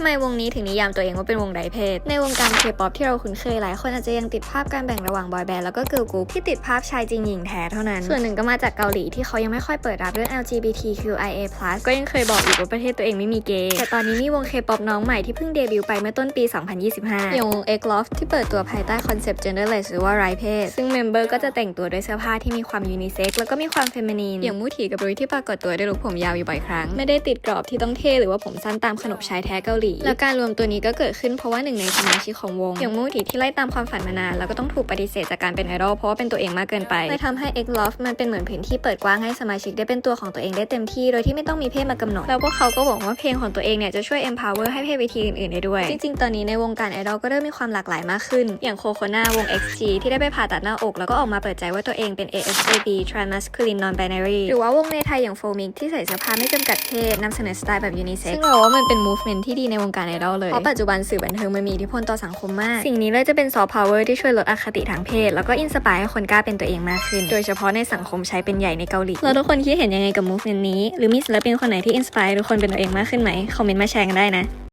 ำไมวงนี้ถึงนิยามตัวเองว่าเป็นวงไดเพศ ในวงการเคป๊อปที่เราคุ้นเคยหลายคนอาจจะยังติดภาพการแบ่งระหว่างบอยแบนด์แล้วก็เกิร์ลกรุ๊ปที่ติดภาพชายจริงหญิงแท้เท่านั้น ส่วนหนึ่งก็มาจากเกาหลีที่เขายังไม่ค่อยเปิดรับเรื่อง LGBTQIA+ ก็ยังเคยบอกอีกว่าประเทศตัวเองไม่มีเกย์ แต่ตอนนี้มีวงเคป๊อปน้องใหม่ที่เพิ่งเดบิวต์ไปเมื่อต้นปี 2025 อย่างวง X Love ที่เปิดตัวภายใต้คอนเซปต์ genderless หรือว่าไร้เพศ ซึ่งเมมเบอร์ก็จะแต่งตัวด้วยเสื้อผ้าที่มีความยูนิเซ็กซ์แล้วก็มีความเฟมินีน อย่างมูทีกับรุยที่ปรากฏตัวด้วยลุคผมยาวอยู่บ่อยครั้ง ไม่ได้ติดกรอบที่ต้องเท่หรือว่าผมสั้นตามขนบชายแท้เกาหลีแล้วการรวมตัวนี้ก็เกิดขึ้นเพราะว่าหนึ่งในสมาชิกของวงอย่างมูทีที่ไล่ตามความฝันมานานแล้วก็ต้องถูกปฏิเสธจากการเป็นไอดอลเพราะว่าเป็นตัวเองมากเกินไปเลยทำให้ X Love มันเป็นเหมือนพื้นที่เปิดกว้างให้สมาชิกได้เป็นตัวของตัวเองได้เต็มที่ โดยที่ไม่ต้องมีเพศมากำหนด แล้วพวกเขาก็บอกว่าเพลงของตัวเองเนี่ยจะช่วย empower ให้เพศวิธีอื่นๆได้ด้วย จริงๆ ตอนนี้ในวงการไอดอลก็เริ่มมีความหลากหลายมากขึ้น อย่างโคโคนาวง XG ที่ได้ไปผ่าตัดหน้าอก แล้วก็ออกมาเปิดใจว่าตัวเองเป็น ASAB transmasculine non-binary หรือว่าวงในไทยอย่างโฟมิกที่ใส่เสื้อผ้าไม่จำกัดเพศนำเสนอสไตล์แบบยูนิเซ็กซ์ซึ่งเราว่ามันเป็น movement ที่ดีในวงการไอดอลเลยเพราะปัจจุบันสื่อบันเทิงมันมีอิทธิพลต่อสังคมมาก สิ่งนี้เลยจะเป็นซอฟต์พาวเวอร์ที่ช่วยลดอคติทางเพศ แล้วก็อินสปายให้คนกล้าเป็นตัวเองมากขึ้น โดยเฉพาะในสังคมใช้เป็นใหญ่ในเกาหลีแล้วทุกคนคิดเห็นยังไงกับ movement นี้ หรือมีศิลปินคนไหนที่อินสปายทุกคนเป็นตัวเองมากขึ้นไหมคอมเมนต์มาแชร์กันได้นะ